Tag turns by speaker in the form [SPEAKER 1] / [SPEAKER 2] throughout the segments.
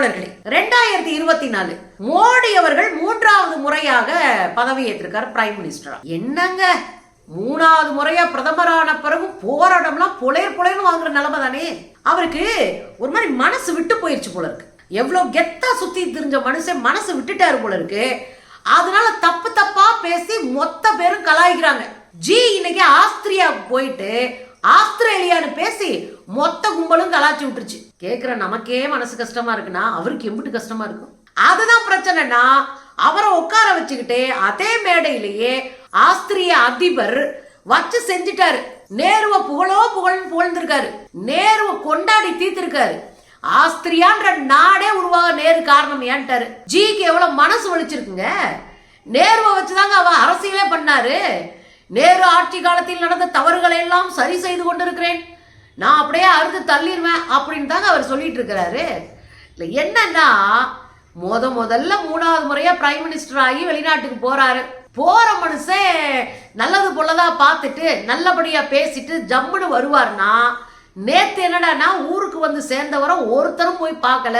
[SPEAKER 1] தோழர்களே ரெண்டாயிரத்தி இருபத்தி நாலு மோடி அவர்கள் மூன்றாவது முறையாக பதவியேற்றிருக்கார் பிரைம் மினிஸ்டரா என்னங்க? மூணாவது முறையா பிரதமரான பிறகு போராட்டம்லாம் புலையர் புலையர்னு வாங்குற நிலைமை தானே? அவருக்கு ஒரு மாதிரி மனசு விட்டு போயிருச்சு போல இருக்கு. எவ்வளவு கெத்தா சுத்தி தெரிஞ்ச மனுஷன் மனசு விட்டுட்டாரு போல இருக்கு. அதனால தப்பு தப்பா பேசி மொத்த பேரும் கலாய்க்கிறாங்க. ஜி இன்னைக்கு ஆஸ்திரியா போயிட்டு ஆஸ்திரேலியான்னு பேசி மொத்த கும்பலும் கலாச்சி விட்டுருச்சு. கேட்குற நமக்கே மனசு கஷ்டமா இருக்குன்னா அவருக்கு எம்பிட்டு கஷ்டமா இருக்கும். அதுதான் பிரச்சனைனா அவரை உட்கார வச்சுக்கிட்டே அதே மேடையிலேயே ஆஸ்திரிய அதிபர் வச்சு செஞ்சிட்டாரு. நேருவ புகழோ புகழ்னு புகழ்ந்திருக்காரு. நேருவ கொண்டாடி தீர்த்திருக்காரு. ஆஸ்திரியான்ற நாடே உருவாக நேரு காரணம் ஏன்ட்டாரு? ஜிக்கு எவ்வளவு மனசு வலிச்சிருக்குங்க? நேருவை வச்சுதாங்க அவ அரசியலே பண்ணாரு. நேரு ஆட்சி காலத்தில் நடந்த தவறுகளை எல்லாம் சரி செய்து கொண்டிருக்கிறேன். நான் அப்படியே அறுத்து தள்ளிடுவேன் அப்படின்னு தாங்க அவர் சொல்லிட்டு இருக்கிறாரு. இல்லை என்னன்னா முத முதல்ல மூணாவது முறையாக பிரைம் மினிஸ்டர் ஆகி வெளிநாட்டுக்கு போகிறாரு போகிற மனுஷன் நல்லது போலதா பார்த்துட்டு நல்லபடியாக பேசிட்டு ஜம்முன்னு வருவார்னா நேற்று என்னடான்னா ஊருக்கு வந்து சேர்ந்தவரை ஒருத்தரும் போய் பார்க்கல.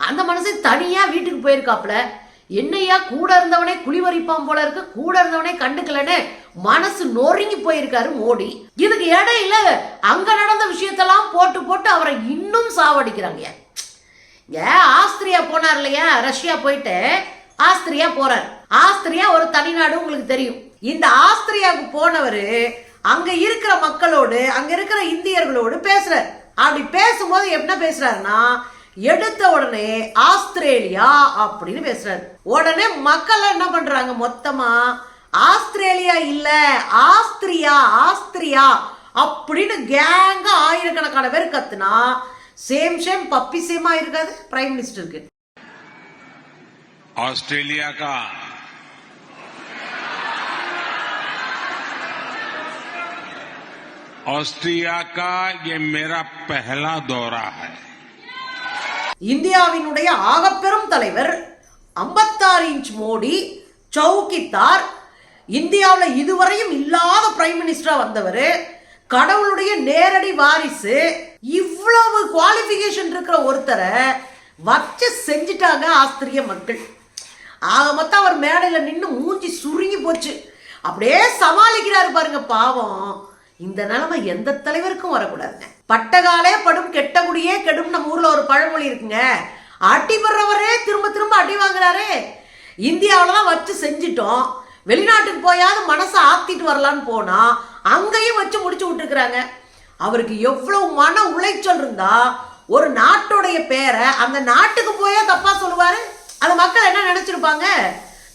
[SPEAKER 1] அந்த மனுஷன் தனியாக வீட்டுக்கு போயிருக்காப்ல என்னையா கூட இருந்தவனே குளிவரிப்பான் போல இருக்கு கூட இருந்தவனே கண்டுக்கலன்னு மனசு நொறுங்கி போயிருக்காரு மோடி. இதுக்கு இடையில அங்க நடந்த விஷயத்தெல்லாம் போட்டு போட்டு அவரை இன்னும் சாவடிக்கிறாங்க. ஏன் ஆஸ்திரியா போனார் இல்லையா? ரஷ்யா போயிட்டு ஆஸ்திரியா போறார். ஆஸ்திரியா ஒரு தனிநாடு உங்களுக்கு தெரியும். இந்த ஆஸ்திரியாவுக்கு போனவர் அங்க இருக்கிற மக்களோடு அங்க இருக்கிற இந்தியர்களோடு பேசுறாரு. அப்படி பேசும்போது என்ன பேசுறாருன்னா எடுத்த உடனே ஆஸ்திரேலியா அப்படின்னு பேசுறாரு உடனே மக்கள் என்ன பண்றாங்க மொத்தமா ஆஸ்திரேலியா இல்ல ஆஸ்திரியா ஆஸ்திரியா அப்படின்னு கேங்க ஆயிரக்கணக்கான பேர் கத்துனா சேம் சேம் பப்பி சேமா இருக்காது பிரைம் மினிஸ்டருக்கு
[SPEAKER 2] ऑस्ट्रेलिया का ऑस्ट्रिया का ये मेरा पहला दौरा है
[SPEAKER 1] இந்தியாவினுடைய ஆகப்பெரும் தலைவர் 56 இன்ச் மோடி சவுக்கித்தார். இந்தியாவில் இதுவரையும் இல்லாத பிரைம் மினிஸ்டராக வந்தவர். கடவுளுடைய நேரடி வாரிசு. இவ்வளவு குவாலிஃபிகேஷன் இருக்கிற ஒருத்தரை வச்சு செஞ்சிட்டாங்க ஆஸ்திரிய மக்கள். ஆக மொத்தம் அவர் மேடையில் நின்று மூஞ்சி சுருங்கி போச்சு. அப்படியே சமாளிக்கிறாரு பாருங்க பாவம். இந்த நிலைமை எந்த தலைவருக்கும் வரக்கூடாதுங்க. பட்டகாலே படும் கெட்ட குடியே கெடும் நம்ம ஊர்ல ஒரு பழமொழி இருக்குங்க. அடி படுறவரே திரும்ப திரும்ப அடி வாங்குறாரே. இந்தியாவில் தான் வச்சு செஞ்சிட்டோம். வெளிநாட்டுக்கு போயாவது மனசை ஆத்திட்டு வரலான்னு போனா அங்கேயும் வச்சு முடிச்சு விட்டுருக்குறாங்க. அவருக்கு எவ்வளவு மன உளைச்சல் இருந்தா ஒரு நாட்டுடைய பேரை அந்த நாட்டுக்கு போயே தப்பா சொல்லுவாரு. அந்த மக்கள் என்ன நினைச்சிருப்பாங்க?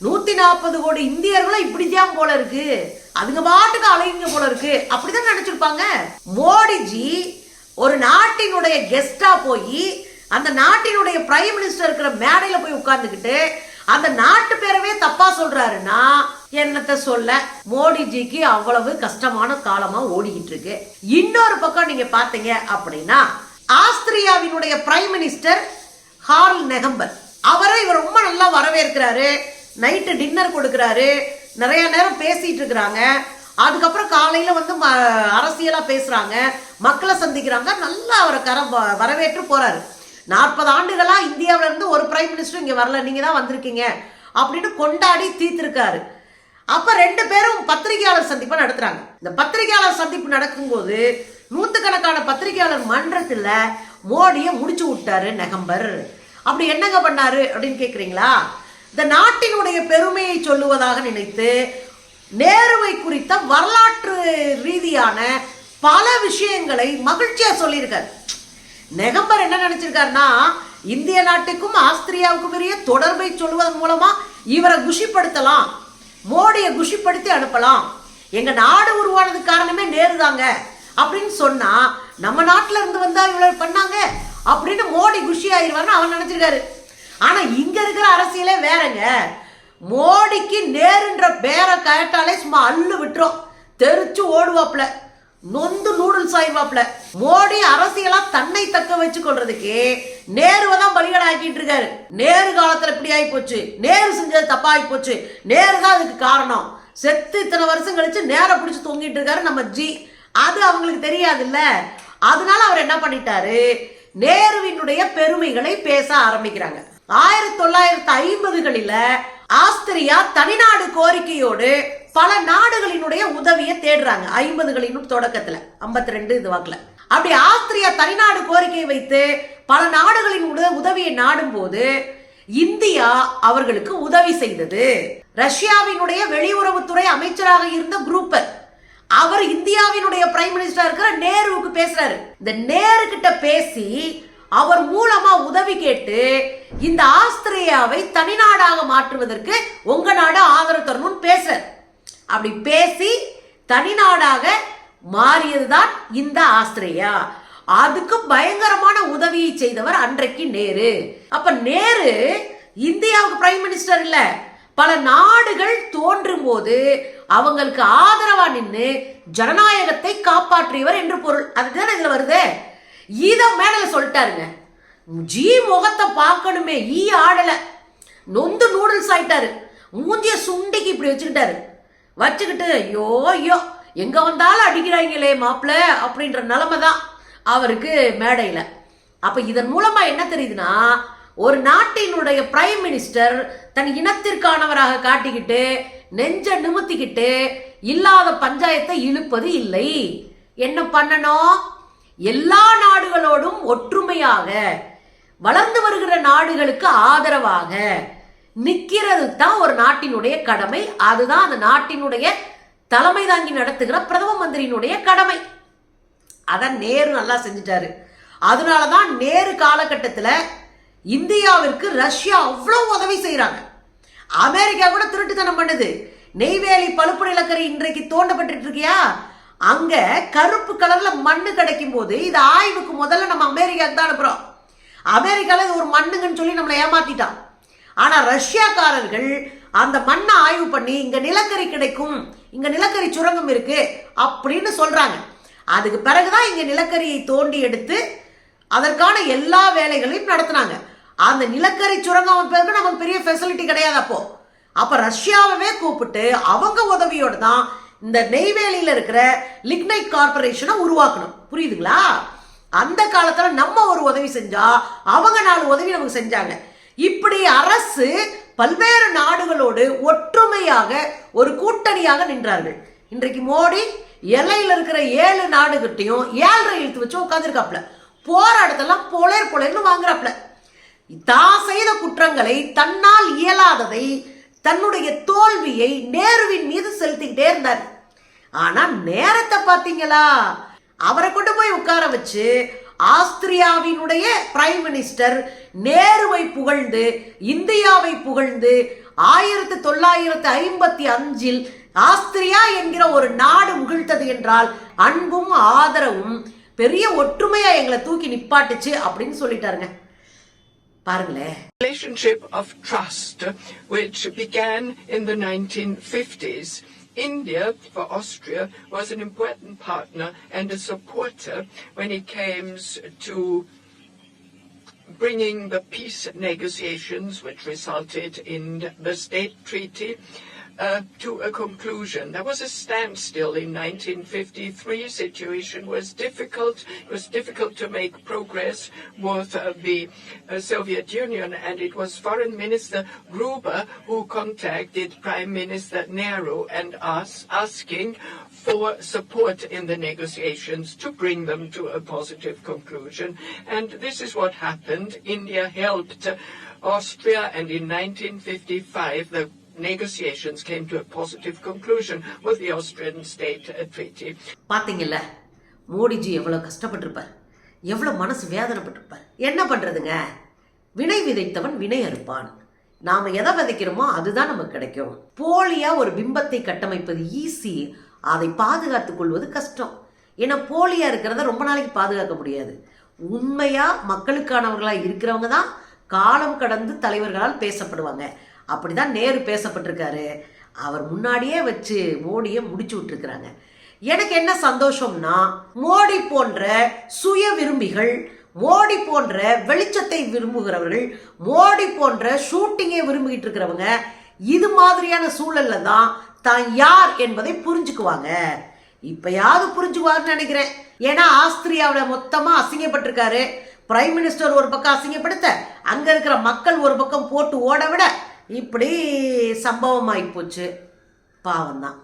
[SPEAKER 1] நூத்தி நாற்பது கோடி இந்தியர்களும் இப்படிதான் போல இருக்கு. அதுங்க பாட்டுக்கு அலைங்க போல இருக்கு. அப்படிதான் நினைச்சிருப்பாங்க. மோடிஜி ஒரு நாட்டினுடைய கெஸ்டா போய் அந்த நாட்டினுடைய பிரைம் மினிஸ்டர் இருக்கிற மேடையில போய் உட்கார்ந்துக்கிட்டு அந்த நாட்டு பேரவே தப்பா சொல்றாருன்னா என்னத்த சொல்ல? மோடிஜிக்கு அவ்வளவு கஷ்டமான காலமா ஓடிக்கிட்டு இருக்கு. இன்னொரு பக்கம் நீங்க பாத்தீங்க அப்படின்னா ஆஸ்திரியாவினுடைய பிரைம் மினிஸ்டர் ஹார்ல் நெகம்பர். அவரை இவர் ரொம்ப நல்லா வரவேற்கிறாரு. நைட்டு டின்னர் கொடுக்குறாரு. நிறைய நேரம் பேசிட்டு இருக்கிறாங்க. அதுக்கப்புறம் காலையில் வந்து ம- அரசியலாக பேசுகிறாங்க மக்களை சந்திக்கிறாங்க. நல்லா அவரை கர வ- வரவேற்று போகிறாரு நாற்பது ஆண்டுகளாக இந்தியாவிலேருந்து ஒரு பிரைம் மினிஸ்டர் இங்கே வரல. நீங்கள் தான் வந்திருக்கீங்க. அப்படின்னு கொண்டாடி தீர்த்திருக்காரு. அப்போ ரெண்டு பேரும் பத்திரிகையாளர் சந்திப்பை நடத்துகிறாங்க இந்த பத்திரிகையாளர் சந்திப்பு நடக்கும்போது நூற்றுக்கணக்கான பத்திரிகையாளர் மன்றத்தில் மோடியை முடிச்சு விட்டாரு நெகம்பர். அப்படி என்னங்க பண்ணாரு அப்படின்னு கேட்குறீங்களா இந்த நாட்டினுடைய பெருமையை சொல்லுவதாக நினைத்து நேருவை குறித்த வரலாற்று ரீதியான பல விஷயங்களை மகிழ்ச்சியா சொல்லியிருக்காரு. நெகம்பர் என்ன நினைச்சிருக்காருன்னா இந்திய நாட்டுக்கும் ஆஸ்திரியாவுக்கும் பெரிய தொடர்பை சொல்வதன் மூலமா இவரை குஷிப்படுத்தலாம் மோடியை குஷிப்படுத்தி அனுப்பலாம். எங்க நாடு உருவானதுக்கு காரணமே நேருதாங்க. அப்படின்னு சொன்னா நம்ம நாட்டுல இருந்து வந்தா இவ்வளவு பண்ணாங்க அப்படின்னு மோடி குஷி ஆயிருவாருன்னு அவன் நினைச்சிருக்காரு. ஆனா இங்க இருக்கிற அரசியலே வேறங்க. மோடிக்கு நேருன்ற பேரை கேட்டாலே சும்மா அள்ளு விட்டுரும். தெரிச்சு ஓடுவாப்ல நொந்து நூடுல்ஸ் ஆயிடுவாப்ல மோடி அரசியலா தன்னை தக்க வச்சு கொள்றதுக்கு நேருவை தான் பலிகடை ஆக்கிட்டு இருக்காரு. நேரு காலத்துல இப்படி ஆகி போச்சு நேரு செஞ்சது தப்பா ஆகி போச்சு. நேரு தான் அதுக்கு காரணம். செத்து இத்தனை வருஷம் கழிச்சு நேர பிடிச்சு தொங்கிட்டு இருக்காரு நம்ம ஜி. அது அவங்களுக்கு தெரியாதுல்ல. அதனால அவர் என்ன பண்ணிட்டாரு? நேருவினுடைய பெருமைகளை பேச ஆரம்பிக்கிறாங்க. ஆயிரத்தி தொள்ளாயிரத்தி ஐம்பதுகளில ஆஸ்திரியா தனிநாடு கோரிக்கையோடு பல நாடுகளினுடைய உதவியை தேடுறாங்க. ஐம்பதுகளின் தொடக்கத்துல 52 ரெண்டு இது வாக்குல. அப்படி ஆஸ்திரியா தனிநாடு கோரிக்கை வைத்து பல நாடுகளின் உதவியை நாடும் போது இந்தியா அவர்களுக்கு உதவி செய்தது. ரஷ்யாவினுடைய வெளியுறவுத்துறை அமைச்சராக இருந்த குரூப்பர். அவர் இந்தியாவினுடைய பிரைம் மினிஸ்டர் இருக்கிற நேருவுக்கு பேசுறாரு. இந்த நேரு கிட்ட பேசி அவர் மூலமா உதவி கேட்டு இந்த ஆஸ்திரேலியாவை தனிநாடாக மாற்றுவதற்கு உங்க நாடு ஆதரவு தரணும்னு பேச அப்படி பேசி தனிநாடாக மாறியதுதான் இந்த ஆஸ்திரேலியா. அதுக்கு பயங்கரமான உதவியை செய்தவர் அன்றைக்கு நேரு. அப்ப நேரு இந்தியாவுக்கு பிரைம் மினிஸ்டர் இல்லை. பல நாடுகள் தோன்றும் போது அவங்களுக்கு ஆதரவா நின்று ஜனநாயகத்தை காப்பாற்றியவர் என்று பொருள். அதுதான் இதுல வருது? ஈத மேடல சொல்லிட்டாருங்க. ஜி முகத்தை பார்க்கணுமே ஈ ஆடல. நொந்து நூடுல்ஸ் ஆயிட்டாரு. மூஞ்சிய சுண்டிக்கு இப்படி வச்சுக்கிட்டாரு. வச்சுக்கிட்டு ஐயோ ஐயோ எங்க வந்தாலும் அடிக்கிறாங்களே மாப்பிள்ள அப்படின்ற நிலைமை தான் அவருக்கு மேடையில. அப்ப இதன் மூலமா என்ன தெரியுதுன்னா ஒரு நாட்டினுடைய பிரைம் மினிஸ்டர் தன் இனத்திற்கானவராக காட்டிக்கிட்டு நெஞ்ச நிமித்திக்கிட்டு இல்லாத பஞ்சாயத்தை இழுப்பது இல்லை. என்ன பண்ணணும்? எல்லா நாடுகளோடும் ஒற்றுமையாக வளர்ந்து வருகிற நாடுகளுக்கு ஆதரவாக நிற்கிறது தான் ஒரு நாட்டினுடைய கடமை. அதுதான் அந்த நாட்டினுடைய தலைமை தாங்கி நடத்துகிற பிரதம மந்திரியினுடைய கடமை. அதை நேரு நல்லா செஞ்சுட்டாரு. அதனால தான் நேரு காலகட்டத்தில் இந்தியாவிற்கு ரஷ்யா அவ்வளோ உதவி செய்கிறாங்க அமெரிக்கா கூட திருட்டுத்தனம் பண்ணுது. நெய்வேலி பழுப்பு நிலக்கரி இன்றைக்கு தோண்டப்பட்டு இருக்கியா? அங்க கருப்பு கலர்ல மண்ணு கிடைக்கும் போது இது ஆய்வுக்கு முதல்ல நம்ம அமெரிக்காவுக்கு தான் அனுப்புறோம். அமெரிக்கால இது ஒரு மண்ணுங்கன்னு சொல்லி நம்மளை ஏமாத்திட்டான். ஆனா ரஷ்யாக்காரர்கள் அந்த மண்ணை ஆய்வு பண்ணி இங்க நிலக்கரி கிடைக்கும். இங்க நிலக்கரி சுரங்கம் இருக்கு. அப்படின்னு சொல்றாங்க. அதுக்கு பிறகுதான் இங்க நிலக்கரியை தோண்டி எடுத்து அதற்கான எல்லா வேலைகளையும் நடத்தினாங்க. அந்த நிலக்கரி சுரங்கம் அமைப்பதற்கு நமக்கு பெரிய ஃபெசிலிட்டி கிடையாது அப்போ. அப்போ ரஷ்யாவே கூப்பிட்டு அவங்க உதவியோடு தான் இந்த நெய்வேலியில் இருக்கிற லிக்னைட் கார்பரேஷனை உருவாக்கணும். புரியுதுங்களா? அந்த காலத்தில் நம்ம ஒரு உதவி செஞ்சால் அவங்க நாலு உதவி நமக்கு செஞ்சாங்க. இப்படி அரசு பல்வேறு நாடுகளோடு ஒற்றுமையாக ஒரு கூட்டணியாக நின்றார்கள். இன்றைக்கு மோடி எல்லையில் இருக்கிற ஏழு நாடுகிட்டையும் ஏழரை இழுத்து வச்சு உட்காந்துருக்காப்ல போற இடத்தெல்லாம் பொலேர் பொலேர்னு வாங்குறாப்ல தான் செய்த குற்றங்களை தன்னால் இயலாததை தன்னுடைய தோல்வியை நேருவின் மீது செலுத்திக்கிட்டே இருந்தார். ஆனா நேரத்தை பார்த்தீங்களா? அவரை கொண்டு போய் உட்கார வச்சு ஆஸ்திரியாவினுடைய பிரைம் மினிஸ்டர் நேருவை புகழ்ந்து இந்தியாவை புகழ்ந்து ஆயிரத்தி தொள்ளாயிரத்தி ஐம்பத்தி அஞ்சில் ஆஸ்திரியா என்கிற ஒரு நாடு முகிழ்த்தது என்றால் அன்பும் ஆதரவும் பெரிய ஒற்றுமையா எங்களை தூக்கி நிப்பாட்டுச்சு அப்படின்னு சொல்லிட்டாருங்க பாருங்களேன்
[SPEAKER 3] relationship of trust uh, which began in the 1950s. India, for Austria, was an important partner and a supporter when it came to bringing the peace negotiations, which resulted in the state treaty, uh, to a conclusion. There was a standstill in 1953. Situation was difficult. It was difficult to make progress with uh, the uh, Soviet Union, and it was Foreign Minister Gruber who contacted Prime Minister Nehru and us, asking for support in the negotiations to bring them to a positive conclusion. And this is what happened. India helped Austria, and in 1955, the negotiations came to a positive conclusion with the Austrian state treaty.
[SPEAKER 1] பாத்தீங்கல்ல Modiji எவ்வளவு கஷ்டப்பட்டிருப்பார் எவ்வளவு மனசு வேதனைப்பட்டிருப்பார். என்ன பண்றதுங்க? வினை விதைத்தவன் வினை அறுப்பான். நாம எதை விதைக்கிறோமோ அதுதான் நமக்கு கிடைக்கும். போலியா ஒரு பிம்பத்தை கட்டமைப்பது ஈஸி அதை பாதுகாத்துக் கொள்வது கஷ்டம். ஏன்னா போலியா இருக்கிறத ரொம்ப நாளைக்கு பாதுகாக்க முடியாது. உண்மையா மக்களுக்கானவர்களா இருக்கிறவங்க தான் காலம் கடந்து தலைவர்களால் பேசப்படுவாங்க. அப்படிதான் நேரு பேசப்பட்டிருக்காரு. அவர் முன்னாடியே வச்சு மோடியை முடிச்சு விட்டுருக்குறாங்க. எனக்கு என்ன சந்தோஷம்னா மோடி போன்ற சுய விரும்பிகள் மோடி போன்ற வெளிச்சத்தை விரும்புகிறவர்கள் மோடி போன்ற ஷூட்டிங்கை விரும்பிக்கிட்டு இருக்கிறவங்க இது மாதிரியான சூழல்ல தான் தான் யார் என்பதை புரிஞ்சுக்குவாங்க. இப்பயாவது புரிஞ்சுக்குவாருன்னு நினைக்கிறேன். ஏன்னா ஆஸ்திரியாவில் மொத்தமாக அசிங்கப்பட்டிருக்காரு. பிரைம் மினிஸ்டர் ஒரு பக்கம் அசிங்கப்படுத்த அங்கே இருக்கிற மக்கள் ஒரு பக்கம் போட்டு ஓட விட இப்படி சம்பவம் ஆகி போச்சு பாவம்தான்.